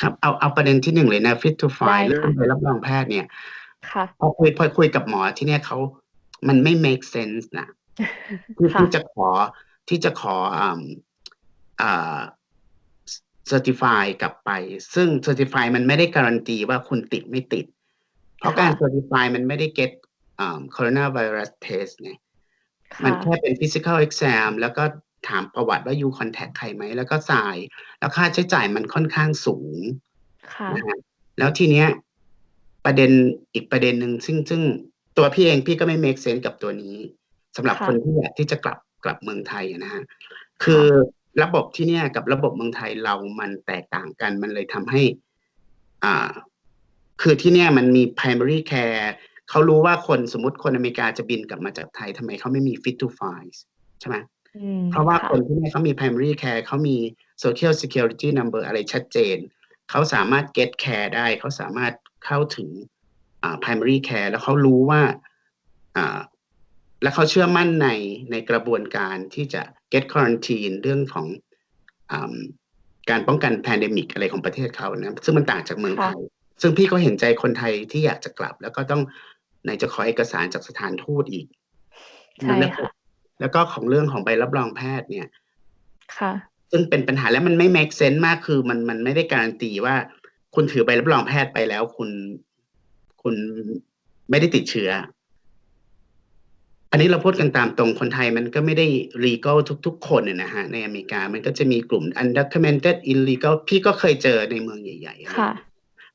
ครับเอาเอาประเด็นที่1เลยนะ Fit to ได้ Fly เรื่อค่ะงใบรับรองแพทย์เนี่ยค่ะพอคุยพอคุยกับหมอที่เนี่ยเขามันไม่ make sense น่ะที่ค่ะที่จะขอที่จะขออ่าอ่า Certify กลับไป ซึ่ง Certify มันไม่ได้การันตีว่าคุณติดไม่ติด เพราะค่การะ Certify มันไม่ได้ get อ่า Coronavirus test ไงคมัน่ะแค่เป็น Physical Exam แล้วก็ ถามประวัติว่า you contact ใครไหม แล้วก็ sign แล้วค่าใช้จ่ายมันค่อนข้างสูงค่ะนะครับแล้วทีเนี้ย ประเด็นอีกประเด็นหนึ่งซึ่งซึ่งตัวพี่เองพี่ก็ไม่ make sense กับตัวนี้สำหรับค่ะคนที่อยากที่จะกลับกลับเมืองไทยอะนะครับคืค่อะระบบที่เนี่ยกับระบบเมืองไทยเรามันแตกต่างกัน มันเลยทำให้ อ่า คือที่เนี่ยมันมี primary care เขารู้ว่าคนสมมุติคนอเมริกาจะบินกลับมาจากไทยทำไมเขาไม่มี Fit to Fly ใช่ไหม อืม เพราะว่าค่ะ คนที่เนี่ยเขามี primary care เขามี Social Security Number อะไรชัดเจน เขาสามารถ get care ได้ เขาสามารถเข้าถึง อ่า primary care แล้วเขารู้ว่า อ่า แล้วเขาเชื่อมั่นใน ในกระบวนการที่จะ get quarantine เรื่องของ อ่า การป้องกัน pandemic อะไรของประเทศเขานะ ซึ่งมันต่างจากเมืองค่ะไทยซึ่งพี่ก็เห็นใจคนไทยที่อยากจะกลับ แล้วก็ต้องไหนจะขอเอกสารจากสถานทูตอีก ใช่แล้วค่ะ แล้วก็ของเรื่องของใบรับรองแพทย์เนี่ย ค่ะ ซึ่งเป็นปัญหาและมันไม่ make sense มากคือมันมันไม่ได้การันตีว่า คุณถือใบรับรองแพทย์ไปแล้ว คุณคุณไม่ได้ติดเชื้อ อันนี้เราพูดกันตามตรงคนไทยมันก็ไม่ได้ legal ทุก ๆ คนอะนะครับในอเมริกามันก็จะมีกลุ่ม undocumented illegal พี่ก็เคยเจอในเมืองใหญ่ๆอะไรค่ะเงี้ย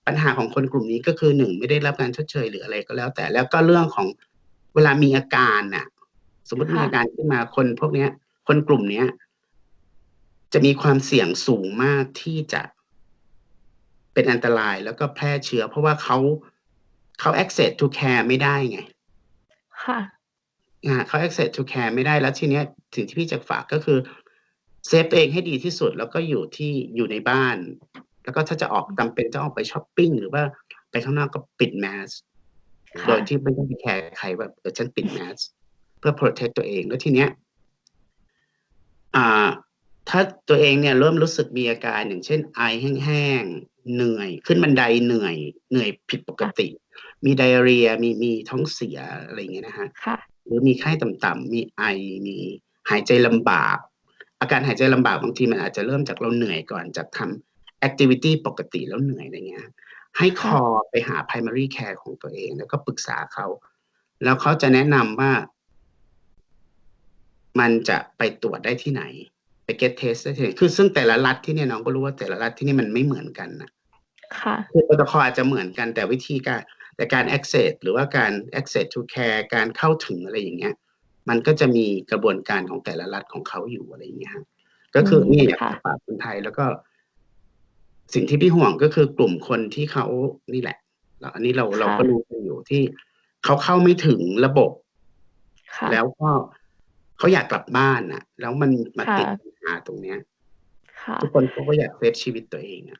ปัญหาของคนกลุ่มนี้ก็คือ1ไม่ได้รับการชดเชยหรืออะไรก็แล้ว แต่แล้วก็เรื่องของเวลามีอาการน่ะ สมมุติมีค่ะอาการขึ้นมาคนพวกเนี้ย คนกลุ่มเนี้ย จะมีความเสี่ยงสูงมากที่จะเป็นอันตรายแล้วก็แพร่เชื้อ เพราะว่าเขาเขา access to care ไม่ได้ไง ค่ะอาเขา access to care ไม่ได้แล้วทีเนี้ยสิ่งที่พี่จะฝากก็คือเซฟตัวเองให้ดีที่สุดแล้วก็อยู่ที่อยู่ในบ้าน แล้วก็ถ้าจะออกจำเป็นต้องออกไปชอปปิงหรือว่าไปข้างนอกก็ปิด mask ค่ะโดยที่ไม่ต้องไปแคร์ใครว่าเออฉันปิด mask เพื่อ protect ตัวเองแล้วทีเนี้ยอ่าถ้าตัวเองเนี่ยเริ่มรู้สึกมีอาการอย่างเช่น ไอแห้งๆเหนื่อย ขึ้นบันไดเหนื่อย เหนื่อยผิดปกค่ะติ มี diarrhea มีมีท้องเสียอะไรอย่างเงี้ยนะครับค่ะหรือมีไข้ต่ำๆมีไอมีหายใจลำบาก อาการหายใจลำบากบางทีมันอาจจะเริ่มจากเราเหนื่อยก่อนจากทำแอกทิวิตีปกติแล้วเหนื่อยอะไรเงี้ยให้ค่ะ call ไปหา primary care ของตัวเอง แล้วก็ปรึกษาเขา แล้วเขาจะแนะนำว่า มันจะไปตรวจได้ที่ไหน ไป get test ได้ที่ไหนคือซึ่งแต่ละรัฐที่เนี่ยน้องก็รู้ว่าแต่ละรัฐที่นี่มันไม่เหมือนกันน่ะค่ะคือโปรโตคอลอาจจะเหมือนกันแต่วิธีการแต่การ access หรือว่าการ access to care การเข้าถึงอะไรอย่างเงี้ย มันก็จะมีกระบวนการของแต่ละรัฐของเขาอยู่อะไรอย่างเงี้ยครับก็คืออืมเนี่ยอยากค่ะจะฝากคนไทยแล้วก็ สิ่งที่พี่ห่วงก็คือกลุ่มคนที่เขานี่แหละแล้วอันนี้เราเราค่ะก็รู้กันอยู่ที่เขาเข้าไม่ถึงระบบค่ะแล้วก็ เขาอยากกลับบ้านน่ะ แล้วมันมาค่ะติดปัญหาตรงเนี้ยค่ะ ทุกคนเขาก็อยากเซฟชีวิตตัวเองอะ